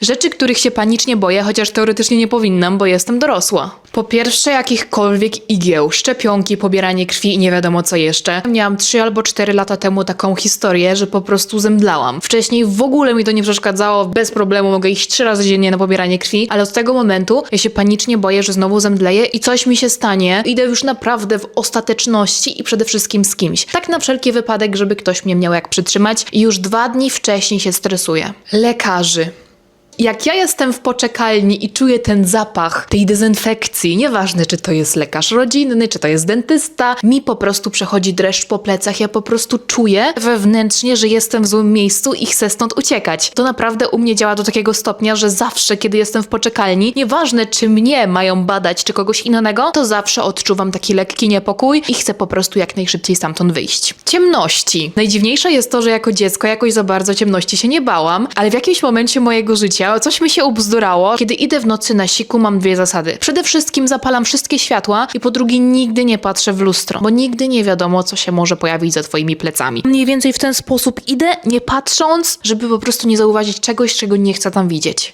Rzeczy, których się panicznie boję, chociaż teoretycznie nie powinnam, bo jestem dorosła. Po pierwsze, jakichkolwiek igieł, szczepionki, pobieranie krwi i nie wiadomo co jeszcze. Miałam 3 albo 4 lata temu taką historię, że po prostu zemdlałam. Wcześniej w ogóle mi to nie przeszkadzało, bez problemu mogę iść 3 razy dziennie na pobieranie krwi, ale od tego momentu ja się panicznie boję, że znowu zemdleję i coś mi się stanie. Idę już naprawdę w ostateczności i przede wszystkim z kimś. Tak na wszelki wypadek, żeby ktoś mnie miał jak przytrzymać i już dwa dni wcześniej się stresuję. Lekarzy. Jak ja jestem w poczekalni i czuję ten zapach tej dezynfekcji, nieważne czy to jest lekarz rodzinny, czy to jest dentysta, mi po prostu przechodzi dreszcz po plecach. Ja po prostu czuję wewnętrznie, że jestem w złym miejscu i chcę stąd uciekać. To naprawdę u mnie działa do takiego stopnia, że zawsze, kiedy jestem w poczekalni, nieważne czy mnie mają badać, czy kogoś innego, to zawsze odczuwam taki lekki niepokój i chcę po prostu jak najszybciej stamtąd wyjść. Ciemności. Najdziwniejsze jest to, że jako dziecko jakoś za bardzo ciemności się nie bałam, ale w jakimś momencie mojego życia coś mi się ubzdurało. Kiedy idę w nocy na siku, mam dwie zasady. Przede wszystkim zapalam wszystkie światła i po drugie nigdy nie patrzę w lustro, bo nigdy nie wiadomo, co się może pojawić za twoimi plecami. Mniej więcej w ten sposób idę, nie patrząc, żeby po prostu nie zauważyć czegoś, czego nie chcę tam widzieć.